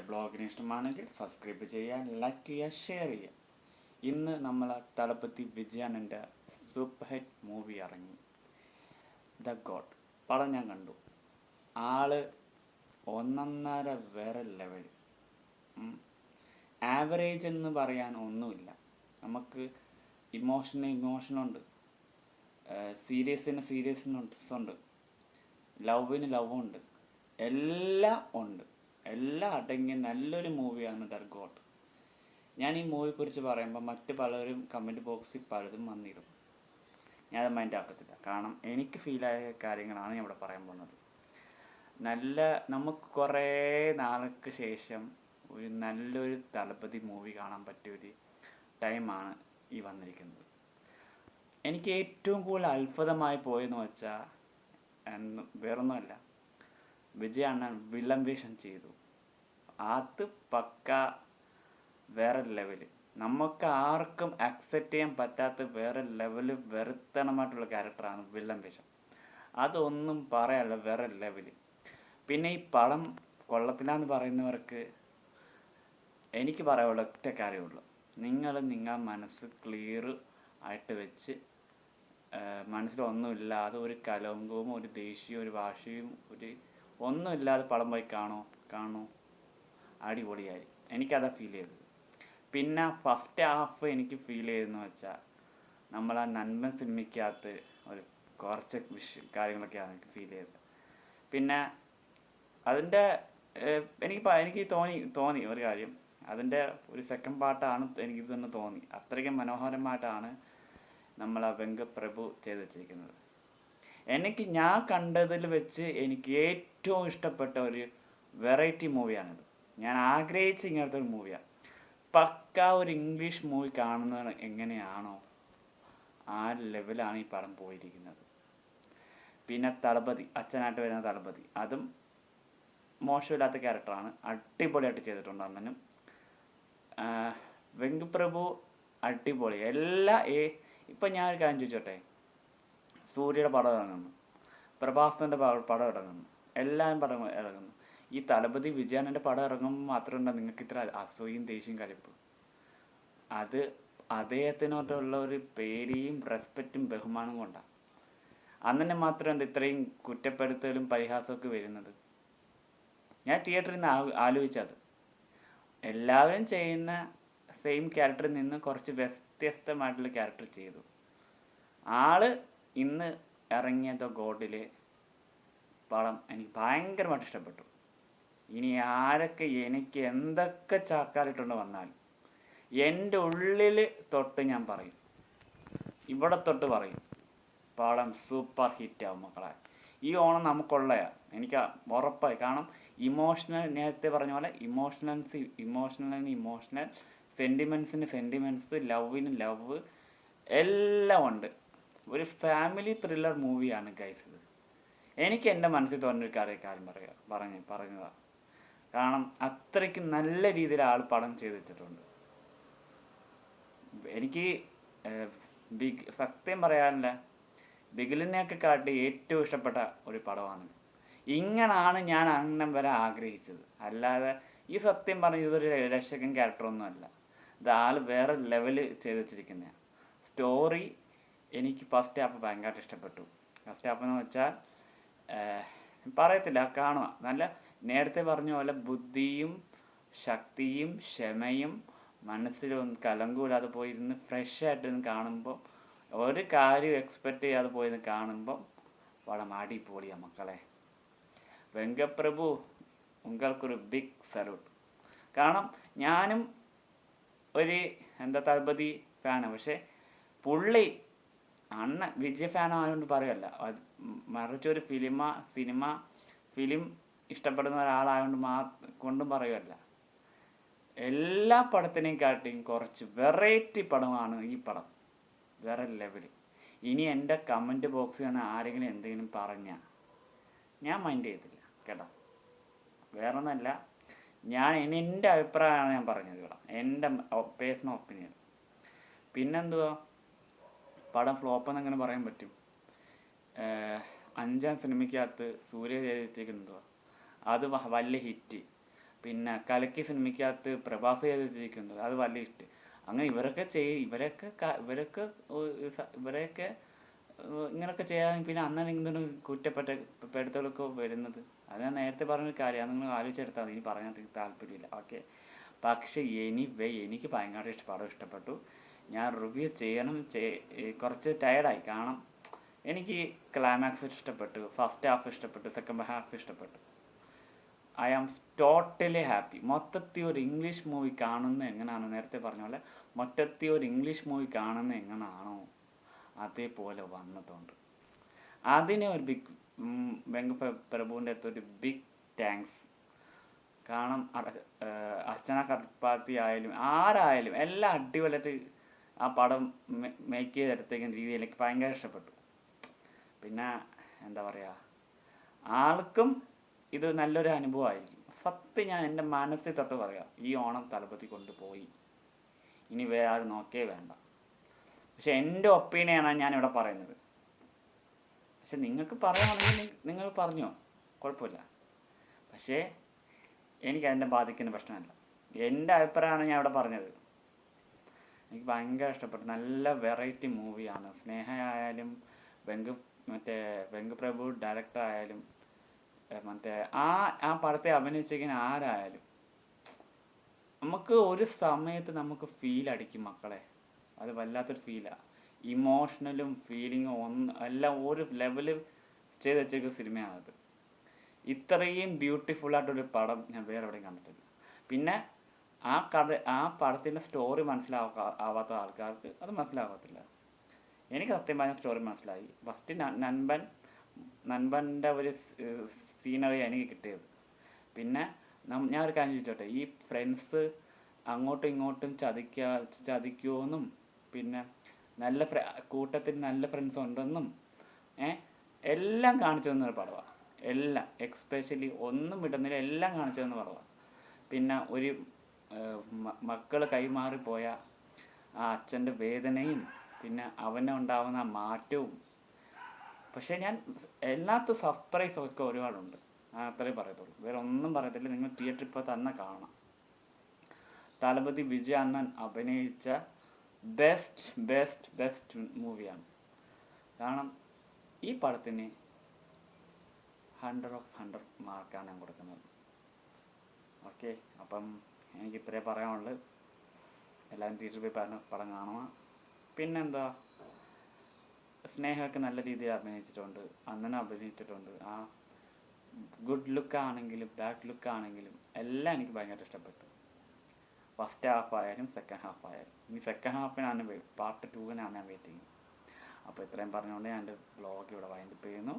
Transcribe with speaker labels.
Speaker 1: എന്റെ ബ്ലോഗിന് ഇഷ്ടമാണെങ്കിൽ സബ്സ്ക്രൈബ് ചെയ്യുക ലൈക്ക് ചെയ്യുക ഷെയർ ചെയ്യുക. ഇന്ന് നമ്മൾ തലപ്പത്തി വിജയാനന്റെ സൂപ്പർ ഹിറ്റ് മൂവി ഇറങ്ങി. ദ ഗോഡ് പടം ഞാൻ കണ്ടു. ആൾ ഒന്നൊന്നര വേറെ ലെവൽ ആവറേജ് എന്ന് പറയാൻ ഒന്നുമില്ല. നമുക്ക് ഇമോഷന് ഇമോഷനുണ്ട് സീരിയസിന് സീരിയസിനുണ്ട് ലവിന് ലവ് ഉണ്ട്. എല്ലാം ഉണ്ട്. എല്ലാം അടങ്ങിയ നല്ലൊരു മൂവിയാണ് ഗോഡ് ഞാൻ ഈ മൂവി കുറിച്ച് പറയുമ്പോൾ മറ്റു പലരും കമന്റ് ബോക്സിൽ പലതും വന്നിടും. ഞാനത് മൈൻഡ് ആക്കത്തില്ല. കാരണം എനിക്ക് ഫീലായ കാര്യങ്ങളാണ് ഞാൻ ഇവിടെ പറയാൻ പോകുന്നത്. നല്ല നമുക്ക് കുറേ നാൾക്ക് ശേഷം ഒരു നല്ലൊരു തളപതി മൂവി കാണാൻ പറ്റിയ ഒരു ടൈമാണ് ഈ വന്നിരിക്കുന്നത്. എനിക്ക് ഏറ്റവും കൂടുതൽ അത്ഭുതമായി പോയെന്ന് വെച്ചാൽ വേറൊന്നുമല്ല. വിജയ് അണ്ണൻ വേഷം ചെയ്തു. അത് പക്ക വേറെ ലെവൽ നമുക്ക് ആർക്കും അക്സെപ്റ്റ് ചെയ്യാൻ പറ്റാത്ത വേറെ ലെവൽ വെറുത്തണമായിട്ടുള്ള ക്യാരക്ടറാണ് വില്ലൻ വേഷം അതൊന്നും പറയാല്ല വേറെ ലെവൽ പിന്നെ ഈ പടം കൊള്ളത്തില്ലാന്ന് പറയുന്നവർക്ക് എനിക്ക് പറയാനുള്ള ഒറ്റ കാര്യമുള്ളൂ. നിങ്ങൾ നിങ്ങൾ മനസ്സ് ക്ലിയർ ആയിട്ട് വെച്ച് മനസ്സിലൊന്നുമില്ലാതെ ഒരു കലങ്കവും ഒരു ദേഷ്യവും ഒരു വാശിയും ഒരു ഒന്നുമില്ലാതെ പടം പോയി കാണോ കാണൂ. അടിപൊളിയായി. എനിക്കതാ ഫീൽ ചെയ്തത്. പിന്നെ ഫസ്റ്റ് ഹാഫ് എനിക്ക് ഫീൽ ചെയ്തെന്ന് വെച്ചാൽ നമ്മൾ ആ നന്മ സിനിമയ്ക്കകത്ത് ഒരു കുറച്ച് വിഷ കാര്യങ്ങളൊക്കെയാണ് എനിക്ക് ഫീൽ ചെയ്തത്. പിന്നെ അതിന്റെ എനിക്ക് എനിക്ക് തോന്നി തോന്നി ഒരു കാര്യം. അതിന്റെ ഒരു സെക്കൻഡ് പാർട്ടാണ് എനിക്ക് തന്നെ തോന്നി. അത്രയ്ക്ക് മനോഹരമായിട്ടാണ് നമ്മൾ ആ വെങ്കപ്രഭു ചെയ്ത് വെച്ചിരിക്കുന്നത് എനിക്ക് ഞാൻ കണ്ടതിൽ വെച്ച് എനിക്ക് ഏറ്റവും ഇഷ്ടപ്പെട്ട ഒരു വെറൈറ്റി മൂവിയാണിത് ഞാൻ ആഗ്രഹിച്ച ഇങ്ങനത്തെ ഒരു മൂവിയാണ് പക്ക ഒരു ഇംഗ്ലീഷ് മൂവി കാണുന്നത് എങ്ങനെയാണോ ആ ലെവലാണ് ഈ പടം പോയിരിക്കുന്നത്. പിന്നെ തളപതി അച്ഛനായിട്ട് വരുന്ന തളപതി. അതും മോശമില്ലാത്ത ക്യാരക്ടറാണ് അടിപൊളിയായിട്ട് ചെയ്തിട്ടുണ്ട് അണ്ണനും. വെങ്കുപ്രഭു അടിപൊളി. എല്ലാ ഏ ഇപ്പം ഞാൻ ഒരു കാര്യം ചോദിച്ചോട്ടെ? സൂര്യയുടെ പടം ഇറങ്ങുന്നു. പ്രഭാസന്റെ പടം ഇറങ്ങുന്നു. എല്ലാം പടം ഇറങ്ങുന്നു. ഈ തലപതി വിജയാനന്റെ പടം ഇറങ്ങുമ്പോൾ മാത്രമല്ല നിങ്ങൾക്ക് ഇത്ര അസൂയും ദേഷ്യം കലിപ്പ്. അത് അദ്ദേഹത്തിനോട്ടുള്ള ഒരു പേടിയും റെസ്പെക്റ്റും ബഹുമാനവും കൊണ്ടാണ് അന്നെ മാത്രം എന്താ ഇത്രയും കുറ്റപ്പെടുത്തലും പരിഹാസമൊക്കെ വരുന്നത്? ഞാൻ തിയേറ്ററിൽ നിന്ന് ആലോചിച്ചത്. എല്ലാവരും ചെയ്യുന്ന സെയിം ക്യാരക്ടറിൽ നിന്ന് കുറച്ച് വ്യത്യസ്തമായിട്ടുള്ള ക്യാരക്ടർ ചെയ്തു. ആൾ ഇന്ന് ഇറങ്ങിയ ദ ഗോഡിലെ പടം എനിക്ക് ഭയങ്കരമായിട്ട് ഇഷ്ടപ്പെട്ടു. ഇനി ആരൊക്കെ എനിക്ക് എന്തൊക്കെ ചാക്കാലിട്ടുണ്ട് വന്നാലും എന്റെ ഉള്ളിൽ തൊട്ട് ഞാൻ പറയും. ഇവിടെ തൊട്ട് പറയും. പടം സൂപ്പർ ഹിറ്റ് ആവും മക്കളെ. ഈ ഓണം നമുക്കുള്ളയാ. എനിക്ക് ഉറപ്പായി. കാരണം ഇമോഷണൽ നേരത്തെ പറഞ്ഞ പോലെ ഇമോഷണൽസ് ഇമോഷണലിന് ഇമോഷണൽ സെന്റിമെൻസിന് സെന്റിമെന്റ്സ് ലവിന് ലവ് എല്ലാം ഉണ്ട്. ഒരു ഫാമിലി ത്രില്ലർ മൂവിയാണ് ഗൈസ് ഇത്. എനിക്ക് എന്റെ മനസ്സിൽ തോന്നുന്നൊരു കാര്യം കാര്യം പറയുക പറഞ്ഞ് പറഞ്ഞതാണ് കാരണം അത്രയ്ക്ക് നല്ല രീതിയിൽ ആൾ പടം ചെയ്ത് വെച്ചിട്ടുണ്ട്. എനിക്ക് ബിഗ് സത്യം പറയാനില്ല. ബിഗിലിനെയൊക്കെ കാട്ടി ഏറ്റവും ഇഷ്ടപ്പെട്ട ഒരു പടമാണ് ഇങ്ങനാണ് ഞാൻ അങ്ങനെ വരെ ആഗ്രഹിച്ചത്. അല്ലാതെ ഈ സത്യം പറഞ്ഞ ഇതൊരു രക്ഷകൻ ക്യാരക്ടറൊന്നും അല്ല ഇത് ആൾ വേറെ ലെവൽ ചെയ്ത് വെച്ചിരിക്കുന്നതാണ് സ്റ്റോറി എനിക്ക് ഫസ്റ്റ് ഹാഫ് ഭയങ്കരമായിട്ട് ഇഷ്ടപ്പെട്ടു. ഫസ്റ്റ് ഹാഫ് എന്ന് വെച്ചാൽ പറയത്തില്ല കാണുക നല്ല നേരത്തെ പറഞ്ഞ പോലെ ബുദ്ധിയും ശക്തിയും ക്ഷമയും മനസ്സിലൊന്ന് കലങ്കൂലാതെ പോയിരുന്ന് ഫ്രഷ് ആയിട്ട് കാണുമ്പോൾ ഒരു കാര്യം എക്സ്പെക്റ്റ് ചെയ്യാതെ പോയിരുന്ന് കാണുമ്പോൾ മാടി അടിപൊളിയാ മക്കളെ. വെങ്കപ്രഭു ഉങ്ങൾക്കൊരു ബിഗ് സലൂട്ട് കാരണം ഞാനും ഒരു എന്താ തളപതി ഫാനാണ് പക്ഷേ പുള്ളി അണ്ണ വിജയ് ഫാൻ ആയതുകൊണ്ട് പറയല്ല. മറിച്ച് ഒരു ഫിലിമ സിനിമ ഫിലിം ഇഷ്ടപ്പെടുന്ന ഒരാളായതുകൊണ്ട് മാ കൊണ്ടും പറയുമല്ല എല്ലാ പടത്തിനെയും കാട്ടിയും കുറച്ച് വെറൈറ്റി പടമാണ് ഈ പടം. വേറെ ലെവൽ ഇനി എന്റെ കമന്റ് ബോക്സിൽ നിന്ന് ആരെങ്കിലും എന്തെങ്കിലും പറഞ്ഞാൽ ഞാൻ മൈൻഡ് ചെയ്തില്ല കേട്ടോ. വേറൊന്നല്ല ഞാൻ ഇനി എന്റെ അഭിപ്രായമാണ് ഞാൻ പറഞ്ഞത് ഇവിടെ എന്റെ പേഴ്സണൽ ഒപ്പീനിയൻ. പിന്നെന്തുവാ? പടം ഫ്ലോപ്പ് എന്ന് എങ്ങനെ പറയാൻ പറ്റും. അഞ്ചാം സിനിമയ്ക്കകത്ത് സൂര്യ ചെയ്തിരിക്കുന്നത് അത് വലിയ ഹിറ്റ് പിന്നെ കലക്കി സിനിമയ്ക്കകത്ത് പ്രഭാസ് ചെയ്തിരിക്കുന്നത് അത് വലിയ ഹിറ്റ് അങ്ങനെ ഇവരൊക്കെ ചെയ് ഇവരൊക്കെ ഇവരൊക്കെ ഇവരെയൊക്കെ ഇങ്ങനെയൊക്കെ ചെയ്യാൻ പിന്നെ അന്നാണ് ഇങ്ങനെ കുറ്റപ്പെട്ട പെടുത്തലൊക്കെ വരുന്നത്. അത് ഞാൻ നേരത്തെ പറഞ്ഞ കാര്യം അത് നിങ്ങൾ ആലോചിച്ചെടുത്താൽ മതി. ഇനി പറയാൻ താല്പര്യമില്ല. ഓക്കെ പക്ഷേ എനിവേ എനിക്ക് ഭയങ്കര ഇഷ്ട പടം ഇഷ്ടപ്പെട്ടു. ഞാൻ റിവ്യൂ ചെയ്യണം കുറച്ച് ടയർഡായി കാരണം എനിക്ക് ക്ലൈമാക്സ് ഇഷ്ടപ്പെട്ടു ഫസ്റ്റ് ഹാഫ് ഇഷ്ടപ്പെട്ടു സെക്കൻഡ് ഹാഫ് ഇഷ്ടപ്പെട്ടു. ഐ ആം ടോട്ടലി ഹാപ്പി മൊത്തത്തിൽ ഒരു ഇംഗ്ലീഷ് മൂവി കാണുന്നത് എങ്ങനെയാണ് നേരത്തെ പറഞ്ഞ പോലെ മൊത്തത്തിൽ ഒരു ഇംഗ്ലീഷ് മൂവി കാണുന്നത് എങ്ങനെയാണോ അതേപോലെ വന്നതുകൊണ്ട് അതിന് ഒരു ബിഗ് വെങ്ക പ്രഭുവിന്റെ അടുത്ത് ഒരു ബിഗ് താങ്ക്സ് കാരണം അർച്ചന കടപ്പാത്തി ആയാലും ആരായാലും എല്ലാം അടിപൊളിയായിട്ട് ആ പടം മേക്ക് ചെയ്തെടുത്തേക്കുന്ന രീതിയിൽ എനിക്ക് ഭയങ്കര ഇഷ്ടപ്പെട്ടു. പിന്നെ എന്താ പറയുക ആൾക്കും ഇത് നല്ലൊരു അനുഭവമായിരിക്കും. സത്യം ഞാൻ എന്റെ മനസ്സിൽ തൊട്ട് പറയാം ഈ ഓണം തലപ്പത്തി കൊണ്ടുപോയി. ഇനി വേറെ ആരും നോക്കേ വേണ്ട. പക്ഷെ എന്റെ ഒപ്പീനിയനാണ് ഞാനിവിടെ പറയുന്നത്. പക്ഷെ നിങ്ങൾക്ക് പറയുകയാണെങ്കിൽ നിങ്ങൾ പറഞ്ഞോ കുഴപ്പമില്ല. പക്ഷേ എനിക്ക് അതിന്റെ ബാധിക്കുന്ന പ്രശ്നമല്ല. എന്റെ അഭിപ്രായമാണ് ഞാൻ ഇവിടെ പറഞ്ഞത്. എനിക്ക് ഭയങ്കര ഇഷ്ടപ്പെട്ടു. നല്ല വെറൈറ്റി മൂവിയാണ് സ്നേഹ ആയാലും വെങ്ക് മറ്റേ വെങ്ക് പ്രഭു ഡയറക്ടർ ആയാലും മറ്റേ ആ ആ പടത്തെ അഭിനയിച്ചിരിക്കുന്ന ആരായാലും നമുക്ക് ഒരു സമയത്ത് നമുക്ക് ഫീൽ അടിക്കും മക്കളെ. അത് വല്ലാത്തൊരു ഫീലാണ് ഇമോഷണലും ഫീലിങ്ങും ഒന്ന് എല്ലാം ഒരു ലെവലിൽ ചെയ്ത് വെച്ചിരിക്കുന്ന സിനിമയാണത് ഇത്രയും ബ്യൂട്ടിഫുൾ ആയിട്ടൊരു പടം ഞാൻ വേറെ എവിടെയും കണ്ടിട്ടില്ല. പിന്നെ ആ കഥ ആ പടത്തിന്റെ സ്റ്റോറി മനസ്സിലാവാ ആവാത്ത ആൾക്കാർക്ക് അത് മനസ്സിലാവത്തില്ല. എനിക്ക് സത്യം പറഞ്ഞ സ്റ്റോറി മനസ്സിലായി. ഫസ്റ്റ് നൻപൻ നൻപന്റെ ഒരു സീനറി എനിക്ക് കിട്ടിയത്. പിന്നെ ഞാൻ ഒരു കാര്യം ചോദിച്ചോട്ടെ ഈ ഫ്രണ്ട്സ് അങ്ങോട്ടും ഇങ്ങോട്ടും ചതിക്കാ ചതിക്കുമെന്നും പിന്നെ നല്ല കൂട്ടത്തിൽ നല്ല ഫ്രണ്ട്സ് ഉണ്ടെന്നും ഏ എല്ലാം കാണിച്ചു തന്നൊരു പടമാണ് എല്ലാം എക്സ്പെഷ്യലി ഒന്നും വിടുന്നില്ല എല്ലാം കാണിച്ചു തന്ന പടമാണ് പിന്നെ ഒരു മക്കൾ കൈമാറിപ്പോയ ആ അച്ഛന്റെ വേദനയും പിന്നെ അവന് ഉണ്ടാവുന്ന മാറ്റവും. പക്ഷേ ഞാൻ എല്ലാത്ത സർപ്രൈസ് ഒക്കെ ഒരുപാടുണ്ട്. ഞാൻ അത്രേ പറയത്തുള്ളൂ. വേറെ ഒന്നും പറയത്തില്ല. നിങ്ങൾ തിയേറ്ററിൽ ഇപ്പോൾ തന്നെ കാണാം. തലപതി വിജയ് അണ്ണൻ അഭിനയിച്ച ബെസ്റ്റ് ബെസ്റ്റ് ബെസ്റ്റ് മൂവിയാണ് കാരണം ഈ പടത്തിന് ഹൺഡ്രഡ് ഓഫ് ഹൺഡ്രഡ് മാർക്കാണ് ഞാൻ കൊടുക്കുന്നത്. ഓക്കെ അപ്പം എനിക്ക് ഇത്രേ പറയാനുള്ളു. എല്ലാവരും തിയേറ്ററിൽ പോയി പറഞ്ഞ പടം കാണുക. പിന്നെന്താ? സ്നേഹമൊക്കെ നല്ല രീതിയിൽ അഭിനയിച്ചിട്ടുണ്ട്. അണ്ണനും അഭിനയിച്ചിട്ടുണ്ട്. ആ ഗുഡ് ലുക്ക് ആണെങ്കിലും ബാഡ് ലുക്ക് ആണെങ്കിലും എല്ലാം എനിക്ക് ഭയങ്കര ഇഷ്ടപ്പെട്ടു. ഫസ്റ്റ് ഹാഫ് ആയാലും സെക്കൻഡ് ഹാഫ് ആയാലും. ഇനി സെക്കൻഡ് ഹാഫിനാണ് പാർട്ട് ടൂവിനാണ് ഞാൻ വെയിറ്റ് ചെയ്യുന്നത് അപ്പോൾ ഇത്രയും പറഞ്ഞുകൊണ്ട് ഞാൻ എന്റെ വ്ളോഗ് ഇവിടെ വൈൻഡപ്പ് ചെയ്യുന്നു.